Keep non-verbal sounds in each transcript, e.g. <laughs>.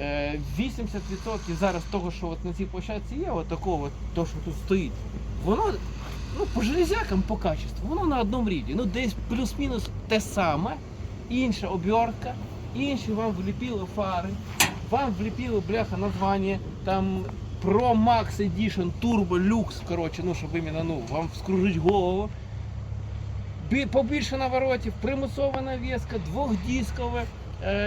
Е, 80% зараз того, що от на цій площадці є, от такого, то, що тут стоїть, воно ну, по железякам по качеству, воно на одному рівні. Ну, десь плюс-мінус те саме, інша обертка, інші вам вліпили фари, вам вліпили бляха названня, там Pro Max Edition Turbo Lux, коротше, ну, щоб іменно, ну, вам вскружить голову. Бі- Побільше наворотів, примусова навіска, двохдіскове е,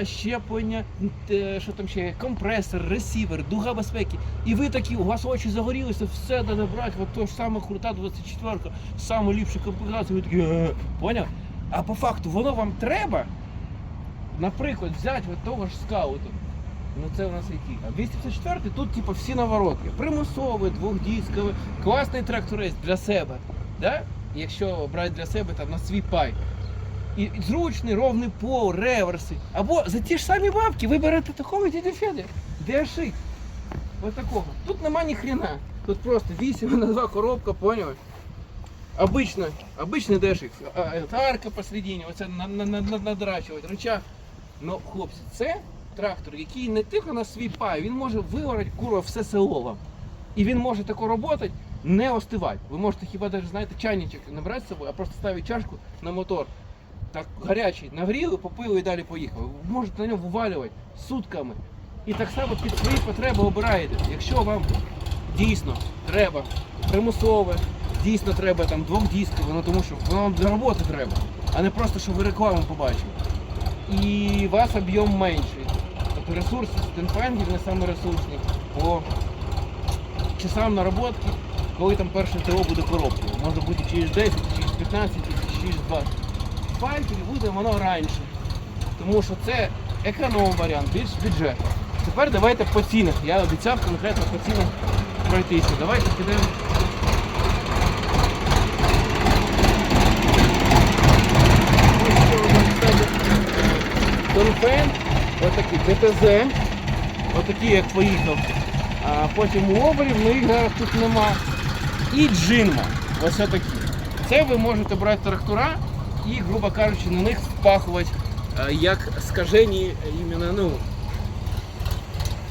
щеплення, е, що там ще компресор, ресівер, дуга безпеки. І ви такі, у вас очі загорілися, все треба брати, от то ж саме крута 24, саме ліпша комплектація, ви такі, «Е». поняв? А по факту воно вам треба, наприклад, взяти от того ж скауту. Ну це у нас який? А 254 тут типу всі наворотки. Примусове, двохдіскове, класний тракторець для себе. Да? Якщо брати для себе там на свій пай. І зручний, ровний пол, реверси. Або за ті ж самі бабки ви берете такого дядя Федя. DHX. Ось такого. Тут нема ні хрена. Тут просто 8 на 2 коробка, поняв? Обично, обичний а, Арка посередині, оце на- на- на- на- надрачувати, рычаг. Ну, хлопці, це трактор, який не тільки на свій пай, він може вигорати курва все село вам. І він може тако працювати, не остивати. Ви можете хіба навіть, знаєте, чайничок не брати з собою, а просто ставити чашку на мотор. Так гарячий, нагріли, попили і далі поїхали. Ви можете на ньому вивалювати сутками. І так само під свої потреби обираєте. Якщо вам дійсно треба примусове, дійсно треба там двохдіскове, ну тому що воно вам для роботи треба, а не просто, щоб ви рекламу побачили і вас об'єм менший. Тобто ресурс стенфангів не саме ресурсний по часам наработки, коли там перше ТО буде коробкою. Може бути через 10, через 15, через 20. Файкері буде воно раніше. Тому що це економ варіант, більш бюджетний. Тепер давайте по цінах. Я обіцяв конкретно по цінах пройтися. Давайте підемо. Донфен, отакий ДТЗ, отакий як поїхав. А потім Лобарів, ну їх тут нема. І Джинма. Ось такі. Це ви можете брати трактора і, грубо кажучи, на них впахувати е, як скажені іменно, ну,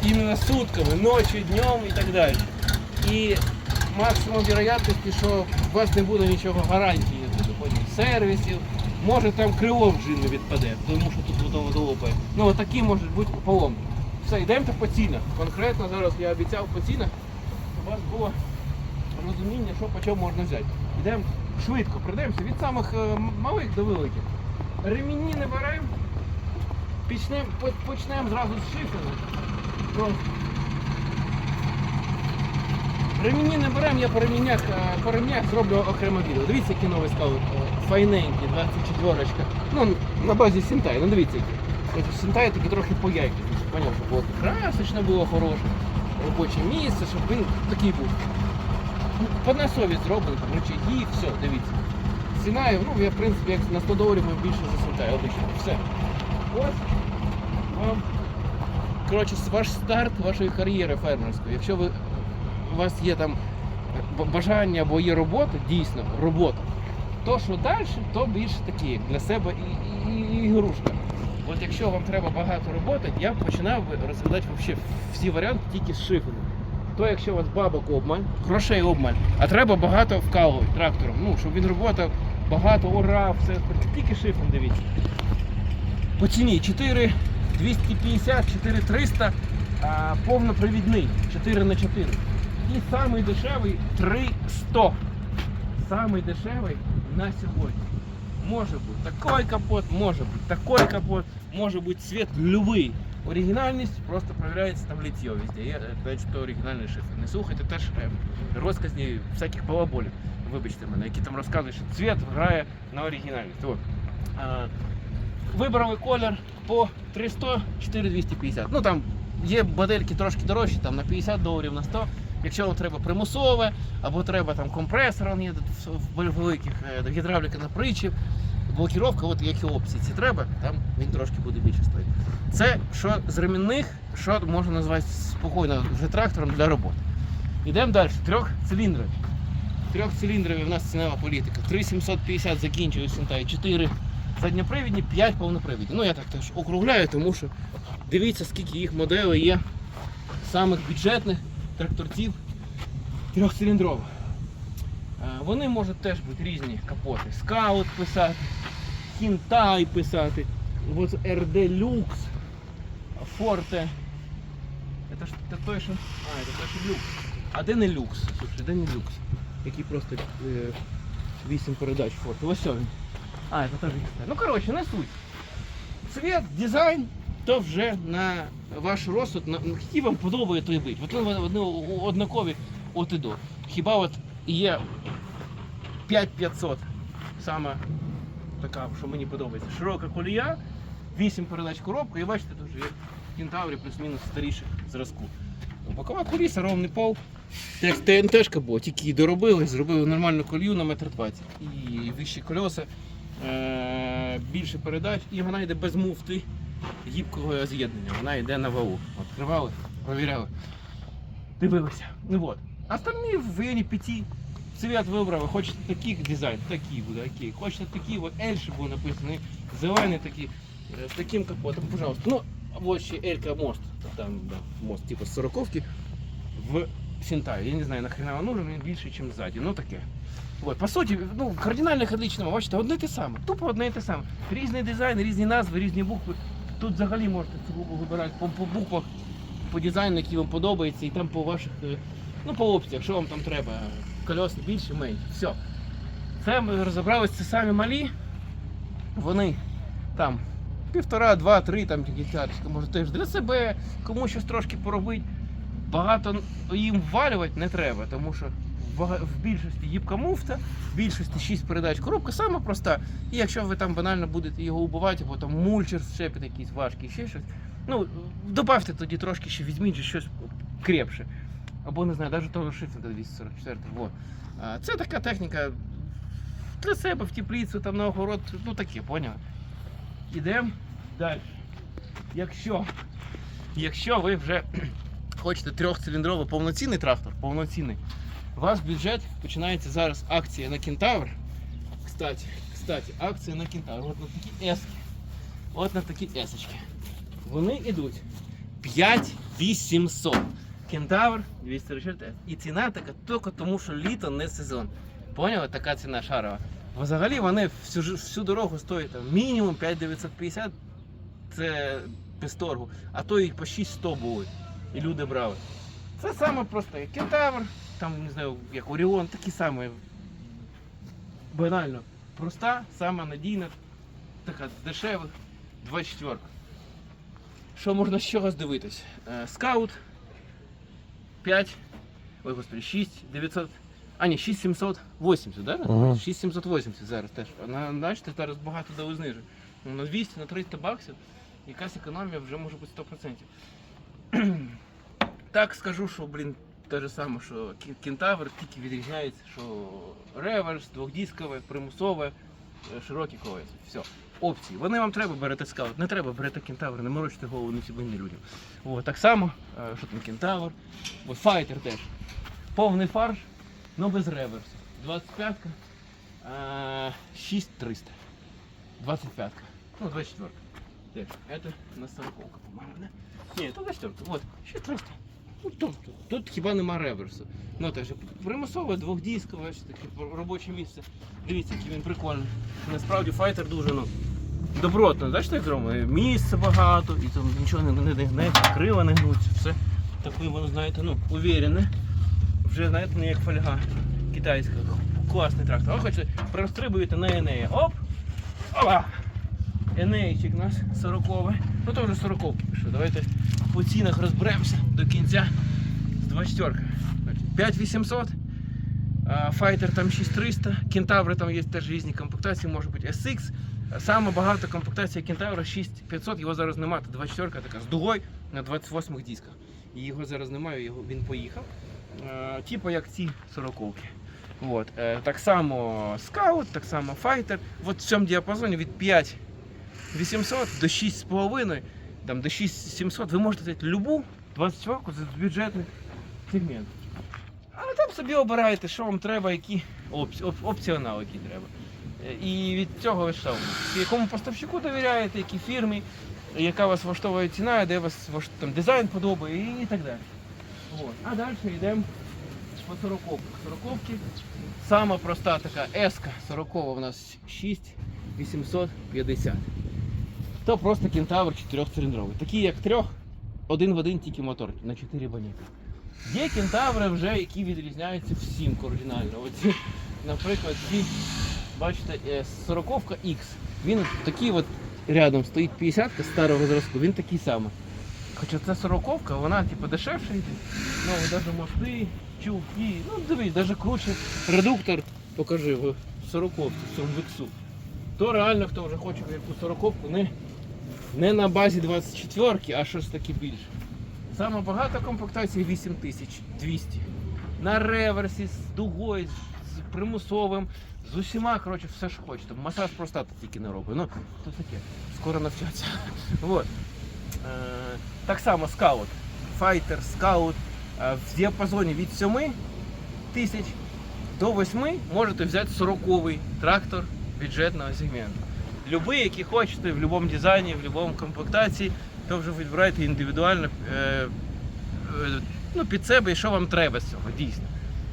іменно сутками, ночі, днем і так далі. І максимум вероятності, що у вас не буде нічого гарантії, допустим, сервісів. Може там крило в джину відпаде, тому що тут воно водолопає. Ну отакі можуть бути поломки. Все, йдемо по цінах. Конкретно зараз я обіцяв по цінах, щоб у вас було розуміння, що по чому можна взяти. Йдемо швидко, прийдемося від самих е, малих до великих. Ремінні не беремо. Почнемо почнемо зразу з шиферу. Ремені не беремо, я по ремінях, е, по ремнях зроблю окремо відео. Дивіться, які новий став файненький, 24 Ну, на базі Сінтай, ну дивіться які. Сінтай такі трохи по яйки. Поняв, щоб було красочне було хороше, робоче місце, щоб він такий був. Ну, Під на совість зроблений, там рычаги, все, дивіться. Ціна, ну, я в принципі як на 100 доларів ми більше за Сінтай, обично. Все. Ось вам. Коротше, ваш старт вашої кар'єри фермерської. Якщо ви у вас є там бажання або є робота, дійсно робота, то що далі, то більше такі для себе і, і, і ігрушка. От якщо вам треба багато роботи, я б починав розглядати всі варіанти тільки з шифером. То якщо у вас бабок обмаль, грошей обмаль, а треба багато вкалувати трактором, ну, щоб він роботав багато, орав, все, тільки шифром дивіться. По ціні 4 250, 4 300, а, повнопривідний 4 на 4 І самий дешевий 300. Самий дешевий на сьогодні. Може бути такий капот, може бути такий капот, може бути цвет любий. Оригінальність просто проявляється там літьо везде. Я кажу, що оригінальний шифр. Не слухайте теж розказні всяких балаболів, вибачте мене, які там розказують, що цвет грає на оригінальність. От. Вибрали колір по 300, 4250. Ну там є модельки трошки дорожчі, там на 50 доларів, на 100. Якщо вам треба примусове, або треба там компресор, він є в великих, е, гідравліка на причіп, блокіровка, от які опції ці треба, там він трошки буде більше стоїти. Це що з ремінних, що можна назвати спокійно вже трактором для роботи. Йдемо далі. Трьохциліндрові. Трьохциліндрові в нас цінова політика. 3750 закінчують Сінтай, 4 задньопривідні, 5 повнопривідні. Ну я так теж округляю, тому що Дивіться, скільки їх моделей є самих бюджетних тракторців трьохциліндрових. Е, Вони можуть теж бути різні капоти. Скаут писати, Хінтай писати, от RD Lux, Forte. Це ж це той, що. А, це той, що люкс. А де не люкс? Слушай, де не люкс? Який просто е, 8 передач Forte. Ось він. А, це теж Хінтай. Ну коротше, не суть. Цвет, дизайн, то вже на ваш розсуд, на, на який вам подобає той бить. От вони, вони однакові от і до. Хіба от є 5500, саме така, що мені подобається. Широка колія, 8 передач коробка, і бачите, тут вже є кентаврі плюс-мінус старіших зразку. Бокова коліса, ровний пол. Як ТНТшка була, тільки її доробили, зробили нормальну колію на метр 20. І вищі кольоса, е- більше передач, і вона йде без муфти гібкого з'єднання. Вона йде на валу. Відкривали, провіряли, дивилися. Ну от. Остальні в районі 5 цвет вибрали. Хочете такий дизайн, такий буде, окей. Хочете такий, от L ще був написаний, зелений такий, е, з таким капотом, пожалуйста. Ну, ось ще Елька мост, там да, мост типу з 40 в Сінтаю. Я не знаю, нахрена він нужен, він більше, ніж ззаді. Ну таке. От, по суті, ну, кардинальних отличного, бачите, одне те саме. Тупо одне й те саме. Різний дизайн, різні назви, різні букви. Тут взагалі можете цю вибирати по, по буквах, по дизайну, який вам подобається, і там по ваших, е, ну по опціях, що вам там треба. Кольоси більше, менше. Все. Це ми розібралися, це самі малі. Вони там півтора, два, три там гектарчика, може теж для себе, кому щось трошки поробити. Багато їм ввалювати не треба, тому що в більшості гібка муфта, в більшості 6 передач. Коробка сама проста. І якщо ви там банально будете його убивати, або там мульчер щепить якийсь важкий, ще щось. Ну, добавте тоді трошки ще візьміть щось крепше. Або не знаю, навіть того шифта 244. Вот. А, Це така техніка для себе в теплицю, там на огород, ну таке, поняли? Ідемо далі. Якщо, якщо ви вже <clears throat> хочете трьохциліндровий повноцінний трактор, повноцінний, у вас бюджет починається зараз акція на кентавр. Кстати, кстати, акція на кентавр. От на такі ески. От на такі есочки. Вони йдуть 5800. Кентавр 244. І ціна така тільки тому, що літо не сезон. Поняли? Така ціна шарова. Взагалі вони всю, всю дорогу стоять там, мінімум 5950. Це без торгу. А то і по 6100 були. І люди брали. Це саме просте. Кентавр, там, не знаю, як Оріон, такі самі. Банально. Проста, сама надійна, така дешева, 24. Що можна з чого здивитись? Е, Скаут 5, ой господи, 6 900, а ні, 6780, да? Ага. 6780 зараз теж. На, бачите, зараз багато дали знижок. Ну, на 200, на 300 баксів якась економія вже може бути 100%. <clears throat> так скажу, що, блін, те же саме, що кентавр тільки відрізняється, що реверс, двохдіскове, примусове, е, широкі колеса. Все. Опції. Вони вам треба берете скаут, не треба берете кентавр, не морочте голову не не людям. О, так само, е, що там кентавр, от файтер теж. Повний фарш, але без реверсу. 25-ка, е, 6300. 25-ка. Ну, 24-ка. Теж. Это на 40-ка, по-моєму, не? Ні, то 24-ка. Вот, 6300. Ну, тут, тут, хіба нема реверсу. Ну теж примусове двохдіскове, ось таке робоче місце. Дивіться, який він прикольний. Насправді файтер дуже ну, добротно, знаєш, як зроблений? Місце багато, і там нічого не, не, не гнеться, крила не гнуться, все таке, воно, знаєте, ну, увірене. Вже, знаєте, не як фольга китайська. Класний трактор. А хочете, прострибуєте на Енея. Оп! Опа! Енейчик у нас 40 Ну то вже 40 пішов. Давайте по цінах розберемося до кінця. З 24. 5800. а, Файтер там 6300. Кентаври там є теж різні комплектації, може бути SX. Саме багато комплектація Кентавра 6500, його зараз немає. 24 така з дугою на 28 дисках. І його зараз немає, його, він поїхав. Е, Типу як ці 40-ки. От. Е, Так само скаут, так само файтер. От в цьому діапазоні від 5 800 до 6,5, там, до 6700 ви можете взяти любу 24 з бюджетних сегментів. А там собі обираєте, що вам треба, які опці, оп, опціонал, який треба. І від цього ви що? Якому поставщику довіряєте, якій фірмі. яка вас влаштовує ціна, де вас ваш там дизайн подобає і, так далі. От. А далі йдемо по сороковках. Сороковки сама проста така еска, сорокова у нас 6850. То просто кентавр чотирьохциліндровий. Такий як трьох, один в один тільки мотор на 4 баніка. Є кентаври вже, які відрізняються всім кардинально. Наприклад, ці, бачите, е, 40 X. Він такий от рядом стоїть 50 старого зразку, він такий самий. Хоча це 40 вона типу дешевша йде. Ну, навіть мости, чулки, ну дивись, навіть круче. Редуктор, покажи в 40 в цьому віксу. То реально, хто вже хоче яку 40 не, не на базі 24-ки, а щось таке більше. Саме багато комплектацій 8200. На реверсі, з дугою, з примусовим, з усіма, коротше, все ж хочете. Масаж простати тільки не робить. Ну, то таке, скоро навчаться. <laughs> Вот. Е, так само скаут. Файтер, скаут. Е, в діапазоні від 7 тисяч до 8 можете взяти 40-й трактор бюджетного сегменту. Любий, який хочете, в будь-якому дизайні, в будь-якому комплектації, то вже вибираєте індивідуально е, е, ну, під себе і що вам треба з цього, дійсно.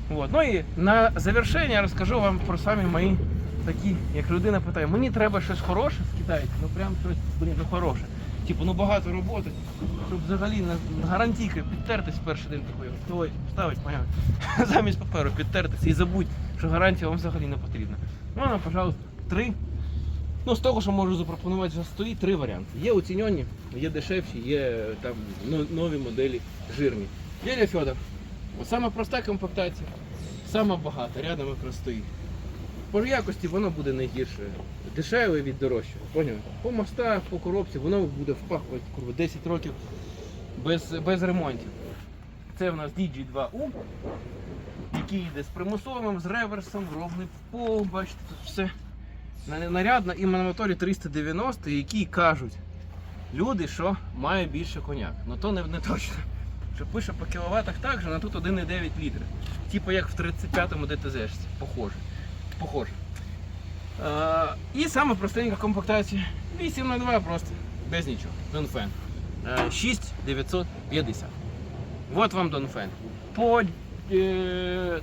От. Ну і на завершення я розкажу вам про самі мої такі, як людина питає, мені треба щось хороше з китайців, ну прям щось, блін, ну хороше. Типу, ну багато роботи, щоб взагалі на гарантійки підтертись перший день такої. Ой, ставить, поняв. <laughs> Замість паперу підтертися і забудь, що гарантія вам взагалі не потрібна. Ну, вона, пожалуйста, три. Ну, з того, що можу запропонувати, вже стоїть три варіанти. Є оцінені, є дешевші, є там нові моделі жирні. Є Фьодор. Саме проста комплектація, саме багата, рядом якраз стоїть. По якості воно буде найгірше. Дешеве від дорожчого. Поняв? По мостах, по коробці, воно буде впахувати курва, 10 років без, без ремонтів. Це в нас DG2U, який йде з примусовим, з реверсом, робний пол, бачите, тут все на- нарядно і на моторі 390, які кажуть люди, що має більше коняк. Ну то не, не точно. Що пише по кіловатах так же, але тут 1,9 літри. Типу як в 35-му ДТЗ. Похоже. Похоже. Е, і саме простенька комплектація. 8 на 2 просто. Без нічого. Донфен. Е, 6950. Вот вам Донфен. По е, е,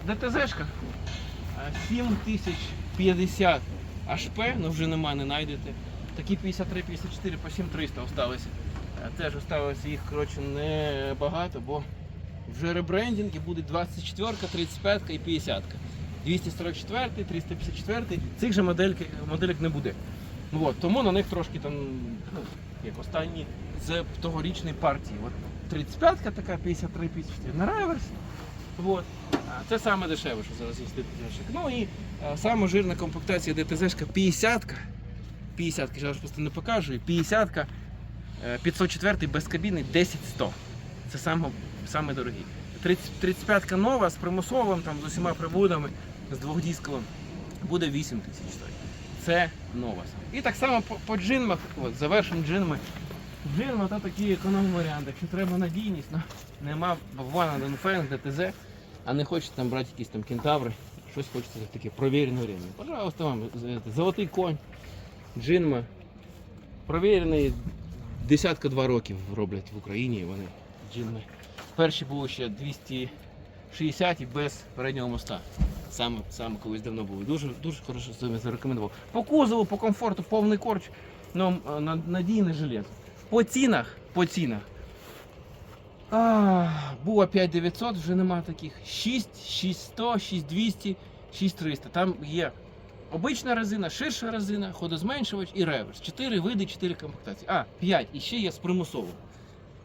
7050 HP, ну вже нема, не знайдете. Такі 53-54 по 7300 осталися. Теж осталося їх коротше, не багато, бо вже ребрендинги буде 24, 35 і 50. 244, 354, цих же модель, моделек не буде. Ну, от, тому на них трошки там, ну, як останні з тогорічної партії. От 35-ка така, 53, 54 на реверсі. От. А Це саме дешеве, що зараз є ДТЗ. Ну і е, саме жирна комплектація ДТЗ-шка 50-ка. 50-ка, я ж просто не покажу. 50-ка, е, 504 без кабіни 10-100. Це саме, саме дорогі. 30, 35-ка нова з примусовим, там, з усіма прибудами, з двохдісковим, буде 8 тисяч стоїть. Це нова. І так само по, по джинмах, от, завершимо джинми. Джинма то такий економ варіант. Якщо треба надійність, ну, нема Вана Донфен, ДТЗ, а не хочете там брати якісь там кентаври, щось хочете таке провірене время. Пожалуйста, вам золотий конь, джинма. Провірений десятка два років роблять в Україні вони джинми. Перші були ще 260 і без переднього моста. Саме, саме колись давно були. Дуже, дуже хорошо з зарекомендував. По кузову, по комфорту, повний корч, ну, надійне железо. По цінах, по цінах. А, було 5900, вже нема таких. 6, 6100, 6200, 6300. Там є обична резина, ширша резина, ходозменшувач і реверс. Чотири види, чотири комплектації. А, 5. І ще є з примусовим.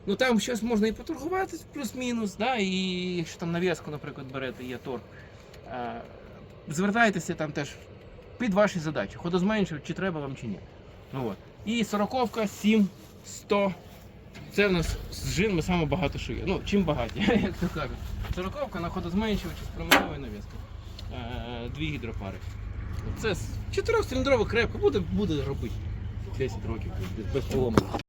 Ну там щось можна і поторгувати, плюс-мінус, да, і якщо там нав'язку, наприклад, берете, є торг. Звертайтеся там теж під ваші задачі. Ходозменшувач, чи треба вам, чи ні. Ну, от. І сороковка 7, 100. Це в нас з жинами саме багато шиє. Ну, чим багаті, <laughs> як то кажуть. Сороковка на ходозменшувачі з примусовою нав'язкою. Е, Дві гідропари. Це чотирьохциліндровий крепко, буде, буде робити 10 років без поломок.